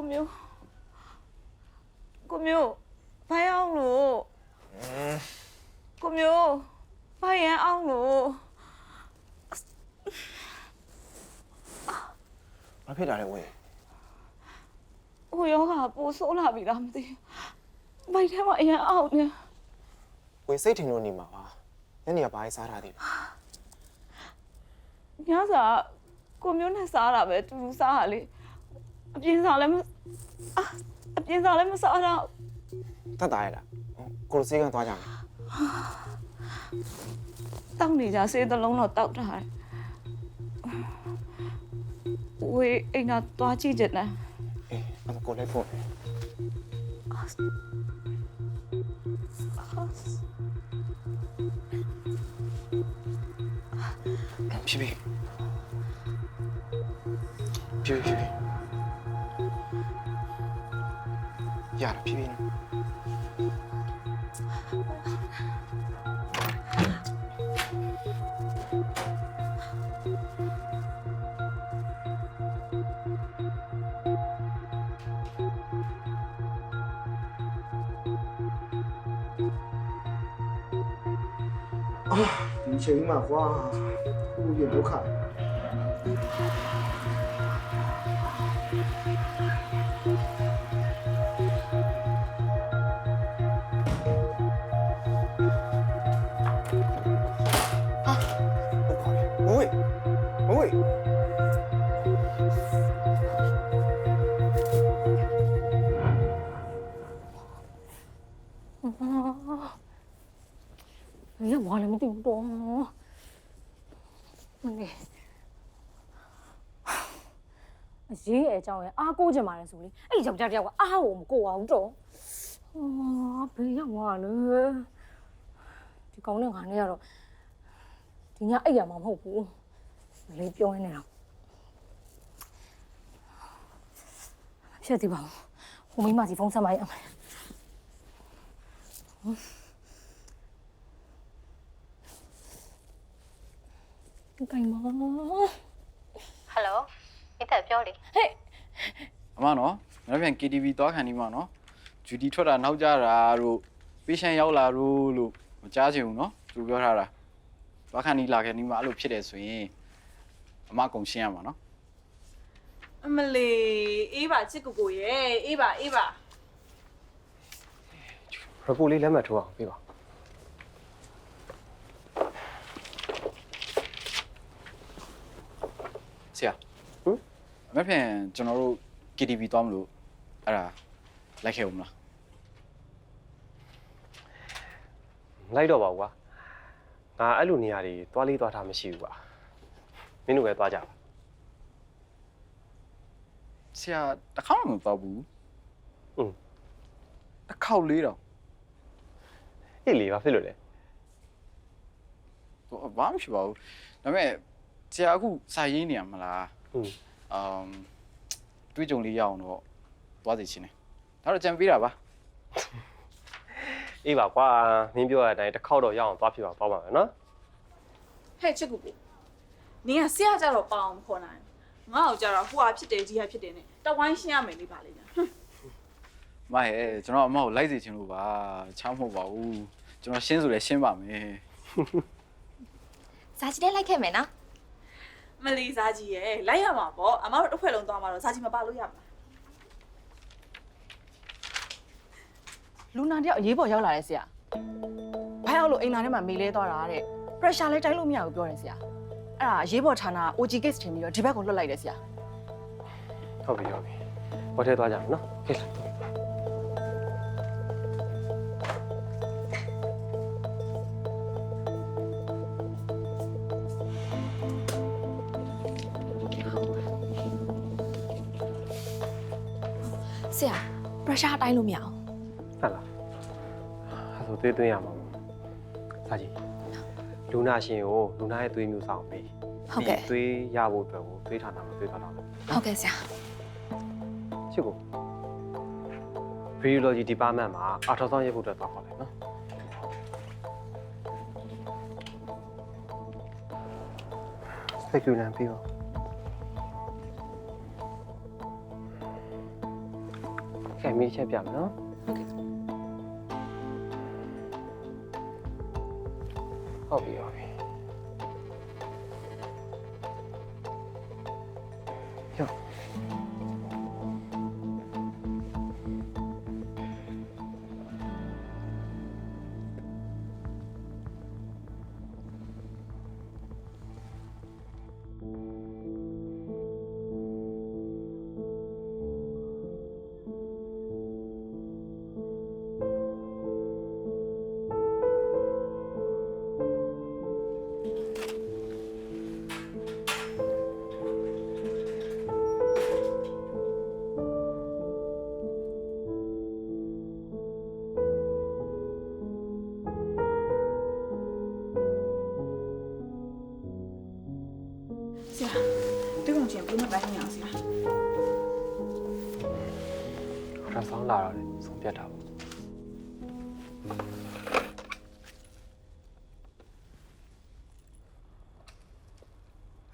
ကိုမျိုးကိုမျိုးဘာရအောင်လို့ကိုမျိုးဘာရအောင်လို့ဘာဖြစ်တာလဲဝင်းဟိုယောဂပိုးဆိုးလာပြီလားမသိဘူးဘိုက်ထဲမှာအရင်အောင်နေဝင်းစိတ်ထင်လို့နေမှာပါညနေကဘာကြီးစားထားသေးလဲညစာကိုမျိုးနဲ့စားတာပဲတူတူစားတာလေ အပြင်းစားလည်းမအာအပြင်းစားလည်းမစားတော့တတ်တာရလားကိုလိုစေးကသွားကြမယ်တောက်နေကြစေးတစ်လုံးတော့တောက်ထားတယ်ဝေးအိမ်ကသွားကြည့်ကြတယ်အေးအဲ့ဒါကိုလိုက်ဖို့မယ်ဖြည်းဖြည်းဖြည်းဖြည်းဖြည်းဖြည်းရတာဖြည်းဖြ ည်းနော်ဒီချိန်မှာကွာခုရဒုက္ခ အရေးအကြောင်းရဲ့အားကိုးကြမှာလဲဆိုလေအဲ့ဒီယောက်ျားတစ်ယောက်ကအားကိုမကိုအောင်တော့ဟာဘေးရောက်သွားလေဒီကောင်းတဲ့ငါနဲ့ကတော့ဒီညအိပ်ရမှာမဟုတ်ဘူးမလေးပြောနေတော့ဖြစ်သေးပါဘူးဟိုမိမစီဖုန်းဆက်မရအောင်ကင်မဟယ်လို မိသက်ပြောလေဟဲ့အမနော်နောက်ပြန် KTV သွားခံနေမှာနော်ဂျူဒီထွက်တာနောက်ကြတာတို့ပေးရှန်ရောက်လာတို့လို့မကြားချင်ဘူးနော်သူပြောထားတာသွားခံနေလာခဲ့နေမှာအဲ့လိုဖြစ်တယ်ဆိုရင်အမကုံရှင်းရမှာနော်အမလေးအေးပါချစ်ကိုကိုရဲ့အေးပါအေးပါရပူလေးလက်မှတ်ထိုးအောင်ပြပါဆရာ အ မပြန်ကျွန်တော်တို့ KTV သွားမလို့အဲ့ဒါလိုက်ခဲ့ဦးမလား လိုက်တော့ပါဘူးကွာငါအဲ့လိုနေရာတွေတွားလေးတွားထားမရှိဘူးကွာမင်းတို့ပဲတွားကြပါ ဆရာတစ်ခေါက်မှမပေါ့ဘူး อืม တစ်ခေါက်လေးတော့ အေးလေဘာဖြစ်လို့လဲ ဟိုဘာမှမရှိပါဘူးဒါပေမဲ့ဆရာအခုစာရေးနေရမလား อืม အမ်တွေးကြုံလေးရအောင်တော့သွားစီချင်းတယ်ဒါတော့ကြံပေးတာပါအေးပါကွာမင်းပြောရတဲ့အတိုင်းတစ်ခေါက်တော့ရအောင်တွားဖြစ်ပါပေါ့ပါမယ်နော်ဟဲ့ချစ်ကိုကိုနင်ကဆရာကြတော့ပေါအောင်မခေါ်နိုင်ဘူးငါ့ကိုကြတော့ဟိုဟာဖြစ်တယ်ကြီးဟာဖြစ်တယ်နဲ့တဝိုင်းရှင်းရမယ်လေးပါလိမ့်မယ်ဟွန်းမဟဲ့ကျွန်တော်အမကိုလိုက်စီချင်းလို့ပါချမ်းမဟုတ်ပါဘူးကျွန်တော်ရှင်းဆိုလဲရှင်းပါမယ်ဇာကြီးလည်းလိုက်ခဲ့မယ်နော် မလီစားကြီးရဲ့လိုက်ရမှာပေါ့အမတို့တစ်ဖွဲ့လုံးသွားမှာတော့စားကြီးမပါလို့ရမှာလူနာတယောက်အရေးပေါ်ရောက်လာတဲ့ဆရာဘာရောက်လို့အိမ်သားထဲမှာမေးလဲသွားတာတဲ့ pressure လည်းတိုင်းလို့မရဘူးပြောတယ်ဆရာအဲ့ဒါအရေးပေါ်ဌာန OG case ထင်ပြီးတော့ဒီဘက်ကိုလွှတ်လိုက်တယ်ဆရာဟုတ်ပြီဟုတ်ပြီဘောထဲတွားကြမယ်နော်ဟေးလာ ဆရာ pressure တိုင်းလို့မရအောင်ဟုတ်လားအဲ့ဆိုသွေးသွင်းရမှာပေါ့စာကြည့်လူနာရှင်ကိုလူနာရဲ့သွေးမျိုးဆောင်ပေးဟုတ်ကဲ့သွေးရဖို့အတွက်ကိုသွေးဌာနမှာသွေးသွားတော့မယ်ဟုတ်ကဲ့ဆရာချစ်ကို Radiology Department မှာ ultrasound ရိုက်ဖို့အတွက်သွားခေါ်လိုက်နော်စိတ်ကူလန်ပြီးတော့ ချက်ပြမယ်နော်ဟုတ်ကဲ့ ပိုင်းနေအောင်ဆရာထပ်ဆောင်လာတော့လေဆုံးပြတ်တာပေါ့ဟ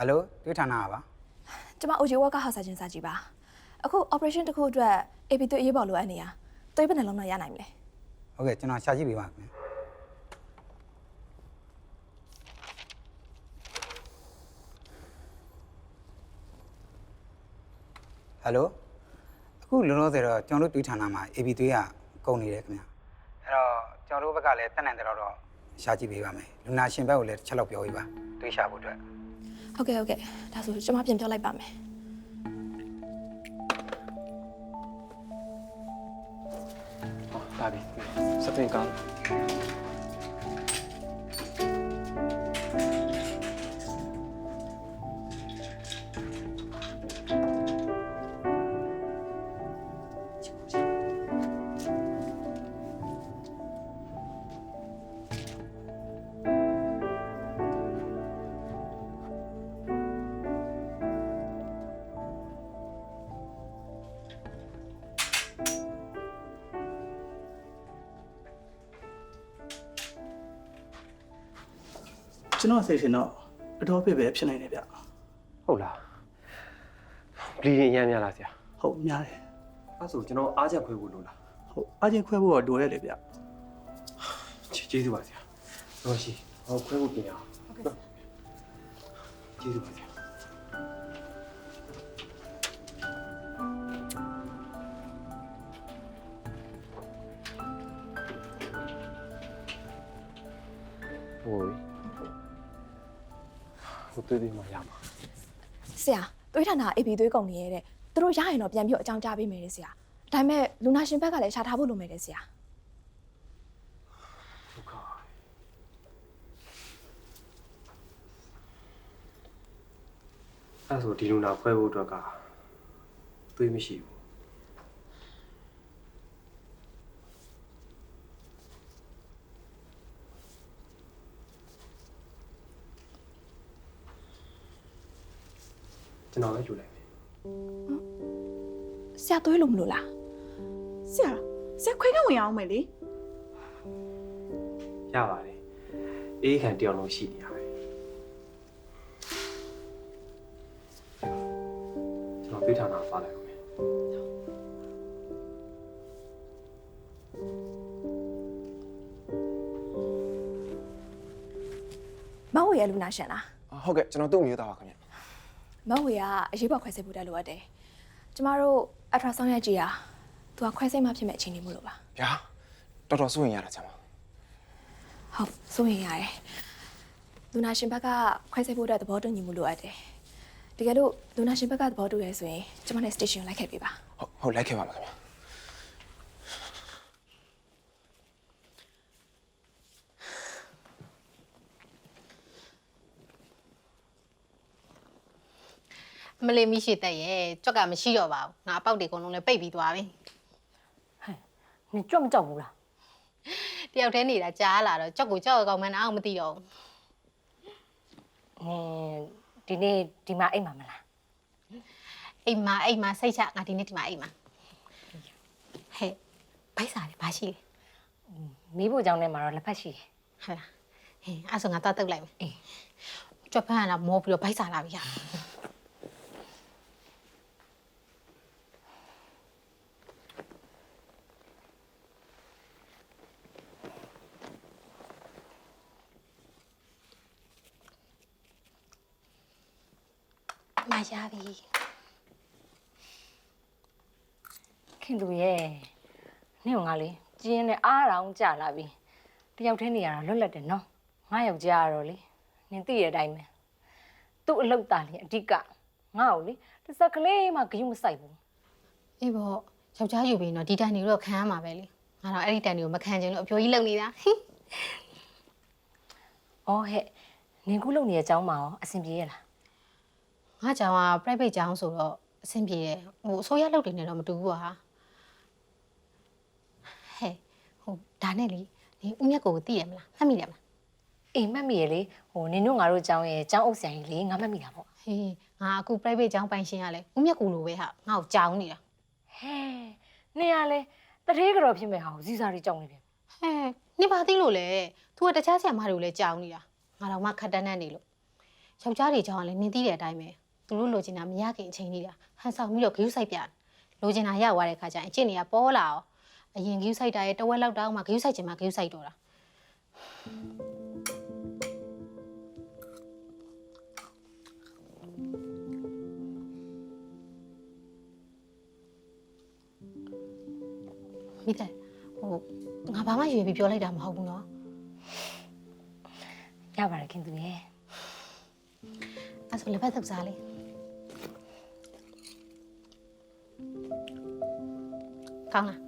ယ်လိုတွေ့ဌာနပါကျမ OJ worker house ချင်းစာကြည့်ပါအခု operation တစ်ခုအတွက် AB သွေးအရေးပေါ်လိုအပ်နေတာသွေးဘယ်နှလုံးတော့ရနိုင်မလဲဟုတ်ကဲ့ကျွန်တော်ရှာကြည့်ပေးပါခင်ဗျ ဟယ်လိုအခုလုံးလုံးဆယ်တော့ကျွန်တော်တို့တွေ့ဌာနမှာ AB သွေးကကုန်နေတယ်ခင်ဗျအဲ့တော့ကျွန်တော်တို့ဘက်ကလည်းတက်နိုင်တယ်တော့တော့ရှာကြည့်ပေးပါမယ်လူနာရှင်ဘက်ကိုလည်းတစ်ချက်လောက်ပြောပေးပါတွေးရှာဖို့အတွက်ဟုတ်ကဲ့ဟုတ်ကဲ့ဒါဆိုကျမပြန်ပြောလိုက်ပါမယ်ဟောဒါပြီစတင်ကောင်း ကျွန်တော်စိတ်ရှင်တော့အတော်ဖြစ်ပဲဖြစ်နိုင်တယ်ဗျဟုတ်လား bleeding အများများလားဆရာဟုတ်များတယ်အဲ့ဆိုကျွန်တော်အားချက်ခွဲဖို့လို့လားဟုတ်အချင်းခွဲဖို့တော့လိုရတယ်ဗျကျေးဇူးပါဆရာတော့ရှိဟောခွဲဖို့ပြင်အောင်ဟုတ်ကဲ့ကျေးဇူးပါဆရာဟို ဟိုတွေ့ပြီးမှရမှာဆရာသွေးဌာန AB သွေးကုန်နေရတဲ့သူတို့ရရင်တော့ပြန်ပြီးတော့အကြောင်းကြားပေးမယ်လေဆရာဒါပေမဲ့လူနာရှင်ဘက်ကလည်းရှာထားဖို့လိုမယ်လေဆရာဒုက္ခအဲ့ဆိုဒီလူနာဖွဲဖို့အတွက်ကသွေးမရှိဘူး ကျွန်တော်လည်းယူလိုက်မယ်ဆရာသွေးလို့မလို့လားဆရာဆရာခွဲကဝင်အောင်မယ်လေရပါတယ်အေးခံတယောက်လုံးရှိနေရတယ်ကျွန်တော်ပြေးထားတာပါလိုက်အောင်မယ်မဝေရလူနာရှင်လားဟုတ်ကဲ့ကျွန်တော်သူ့အမျိုးသားပါခင်ဗျ မဝေကအရေးပေါ်ခွဲစိတ်ဖို့တက်လိုအပ်တယ်ကျမတို့ ultrasound ရိုက်ကြည့်တာသူကခွဲစိတ်မှဖြစ်မဲ့အခြေအနေမို့လို့ပါဗျာတော်တော်စိုးရင်ရတာချင်ပါဟုတ်စိုးရင်ရတယ်လူနာရှင်ဘက်ကခွဲစိတ်ဖို့အတွက်သဘောတူညီမှုလိုအပ်တယ်တကယ်လို့လူနာရှင်ဘက်ကသဘောတူရဲဆိုရင်ကျမနဲ့ station ကိုလိုက်ခဲ့ပေးပါဟုတ်ဟုတ်လိုက်ခဲ့ပါမယ်ခင်ဗျာ မလေးမရှိတဲ့ရဲ့ကြွက်ကမရှိတော့ပါဘူးငါအပေါက်တွေအကုန်လုံးလည်းပိတ်ပြီးသွားပြီနင်ကြွတ်မကြောက်ဘူးလားတယောက်တည်းနေတာကြားလာတော့ကြွက်ကိုကြောက်ရကောင်မှန်းအောင်မသိတော့ဘူးနင်ဒီနေ့ဒီမှာအိမ်မှာမလားအိမ်မှာအိမ်မှာစိတ်ချငါဒီနေ့ဒီမှာအိမ်မှာဟဲ့ဘိုက်စားလေဘာရှိလဲမီးဖို့ကြောင့်ထဲမှာတော့လက်ဖက်ရှိတယ်ဟုတ်လားဟင်းအဲ့ဆိုငါတော့တုတ်လိုက်မယ်ကြွက်ဖန်းရတာမောပြီးတော့ဗိုက်စားလာပြီဟာ ရပြီခင်သူရဲ့နင့်ကငါလေးကျင်းနဲ့အားတောင်ကြလာပြီတယောက်တည်းနေရတာလွတ်လပ်တယ်နော်ငါယောက်ျားကတော့လေနင်သိရတဲ့အတိုင်းပဲသူ့အလုပ်တာလေအဓိကငါ့ကိုလေတစ်စက်ကလေးမှဂယုမဆိုင်ဘူးအေးပေါ့ယောက်ျားယူပြီးတော့ဒီတိုင်တွေတော့ခံရမှာပဲလေငါတော့အဲ့ဒီတိုင်တွေကိုမခံချင်လို့အပြိုကြီးလုံနေတာဟိအော်ဟဲ့နင်ခုလုံနေတဲ့အကြောင်းမှာရောအဆင်ပြေရလား ငါကြောင်က private ကျောင်းဆိုတော့အဆင်ပြေတယ်ဟိုအစိုးရလုပ်တွေနဲ့တော့မတူဘူးကွာဟဲ့ဟိုဒါနဲ့လေဒီဦးမြတ်ကိုသိရမလားမှတ်မိတယ်မလားအေးမှတ်မိရလေဟိုနင်တို့ငါတို့အကြောင်းရဲ့အကြောင်းအုပ်ဆိုင်ကြီးလေငါမှတ်မိတာပေါ့ဟေးငါအခု private ကျောင်းပိုင်ရှင်ရလဲဦးမြတ်ကိုလိုပဲဟာငါ့ကိုကြောင်းနေတာဟဲ့နင်ကလေတထေးကြော်ဖြစ်မဲ့ဟာကိုစီစားလေးကြောင်းနေပြန်ဟဲ့နေပါသိလို့လေ तू ကတခြားဆရာမတွေကိုလည်းကြောင်းနေတာငါတော့မှခက်တန်းတန်းနေလို့ယောက်ျားတွေကြောင်းကလည်းနင်သိတဲ့အတိုင်းပဲ သူတို့လိုချင်တာမရခင်အချိန်လေးတာဟန်ဆောင်ပြီးတော့ဂရုစိုက်ပြတယ်လိုချင်တာရသွားတဲ့ခါကျရင်အကျင့်တွေကပေါ်လာအောင်အရင်ဂရုစိုက်တာရဲ့တဝက်လောက်တောင်းမှဂရုစိုက်ချင်မှဂရုစိုက်တော့တာမိတဲ့ဟိုငါဘာမှရွေပြီးပြောလိုက်တာမဟုတ်ဘူးနော်ရပါတယ်ခင်သူရဲ့အဲ့ဆိုလက်ဖက်သက်စားလေး ကောင်း